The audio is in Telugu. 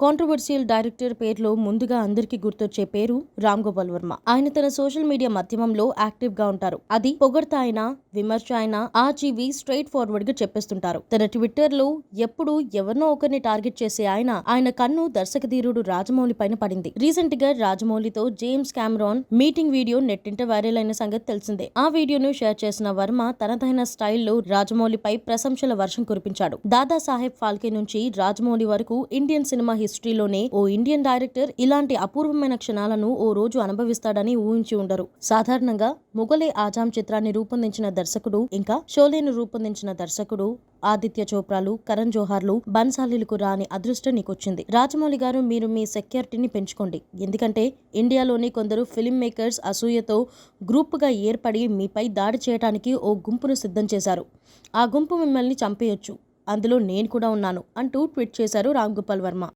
కాంట్రవర్షియల్ డైరెక్టర్ పేరులో ముందుగా అందరికీ గుర్తొచ్చే పేరు రామ్ గోపాల్ వర్మ. ఆయన తన సోషల్ మీడియా మాధ్యమంలో యాక్టివ్గా ఉంటారు. అది పొగడ్త అయినా విమర్శ అయినా ఆర్జీవి స్ట్రైట్ ఫార్వర్డ్గా చెప్పేస్తుంటారు. తన ట్విట్టర్లో ఎప్పుడు ఎవరినో ఒకరిని టార్గెట్ చేసే ఆయన ఆయన కన్ను దర్శకధీరుడు రాజమౌళి పైన పడింది. రీసెంట్గా రాజమౌళితో జేమ్స్ కెమెరాన్ మీటింగ్ వీడియో నెట్టింట వైరల్ అయిన సంగతి తెలిసిందే. ఆ వీడియోను షేర్ చేసిన వర్మ తనదైన స్టైల్లో రాజమౌళిపై ప్రశంసల వర్షం కురిపించాడు. దాదా సాహెబ్ ఫాల్కే నుంచి రాజమౌళి వరకు ఇండియన్ సినిమా హిస్టరీలోనే ఓ ఇండియన్ డైరెక్టర్ ఇలాంటి అపూర్వమైన క్షణాలను ఓ రోజు అనుభవిస్తాడని ఊహించి ఉండరు. సాధారణంగా ముగలే ఆజాం చిత్రాన్ని రూపొందించిన దర్శకుడు ఇంకా షోలేను రూపొందించిన దర్శకుడు ఆదిత్య చోప్రాలు కరణ్ జోహార్లు బన్సాలీలకు రాని అదృష్టం నీకొచ్చింది. రాజమౌళి గారు మీరు మీ సెక్యూరిటీని పెంచుకోండి. ఎందుకంటే ఇండియాలోని కొందరు ఫిల్మ్ మేకర్స్ అసూయతో గ్రూప్గా ఏర్పడి మీపై దాడి చేయడానికి ఓ గుంపును సిద్ధం చేశారు. ఆ గుంపు మిమ్మల్ని చంపేయొచ్చు. అందులో నేను కూడా ఉన్నాను అంటూ ట్వీట్ చేశారు రామ్ గోపాల్ వర్మ.